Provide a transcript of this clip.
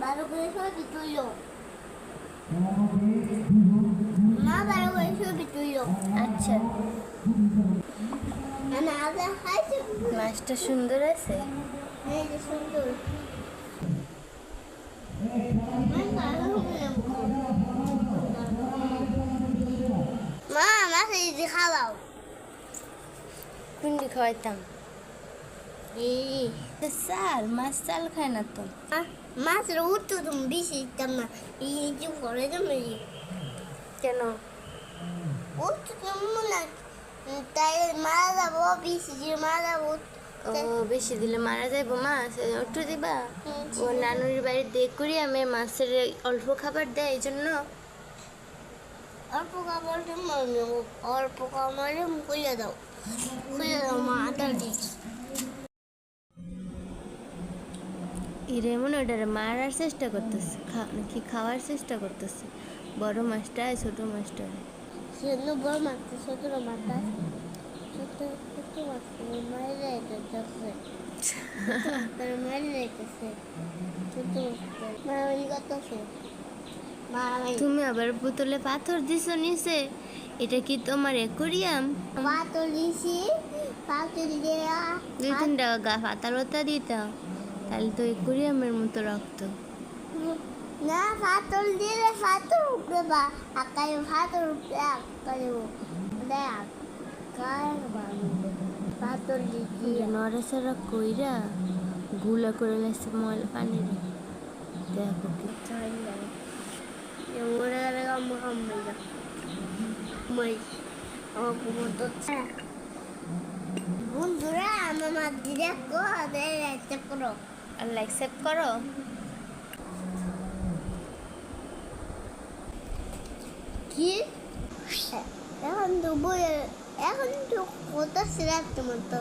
বারো করে ছবি তুললো মা বারো করে মাছটা সুন্দর আছে সুন্দর মা, মাছ খাওয়াও। কুন্ডি খাওয়াইতাম। মাছ চাল খায় না তো? মাছের উঠতো তুমি বেশি দিতাম না। এই যে পরে তুমি কেন? উঠতো তুমি না। তাই মারা যাব বেশি যে মারা যাব। ও বেশি দিলে মারা যাইব মাছ একটু দিবা? ও নানুর বাড়ি দেখ করি আমি মাছের অল্প খাবার দেয় এই জন্য। অল্প খাবার অল্প খাবারে খুলে দাও। খুলে দাও মা ইরে মনে ওটারে মারার চেষ্টা করতেছে কি খাওয়ার চেষ্টা করতেছে। বড় মাছটা ছোট মাছটা। সেজন্য বড় মাছটা ছোট মাছটা। ছোট ছোট মাছটা মারি যাইতেছে। মারি যাইতেছে। ছোট মাছটা মারামারি করতেছে। তুমি আবার বোতলে পাথর দিছো নিচে এটা কি তোমার একুরিয়াম পাতল দিছি পাতল দেয়া দুই তিনটা গা পাতা লতা দিতাম। তাহলে তো একুরিয়ামের মতো রাখতো না পাতল দিলে পাতল উঠবে বা আকারে পাতল উঠবে আকারে উঠবে আকারে পাতল দিছি নড়াচড়া কইরা গুলা করে লাগছে ময়লা পানির। দেখো কি ওরে বন্ধুরা আমার দিদা কো আদের একটা করো। আর অ্যাকসেপ্ট করো। কি? এখন বই এখন তো কত সিরাপ তোমার তো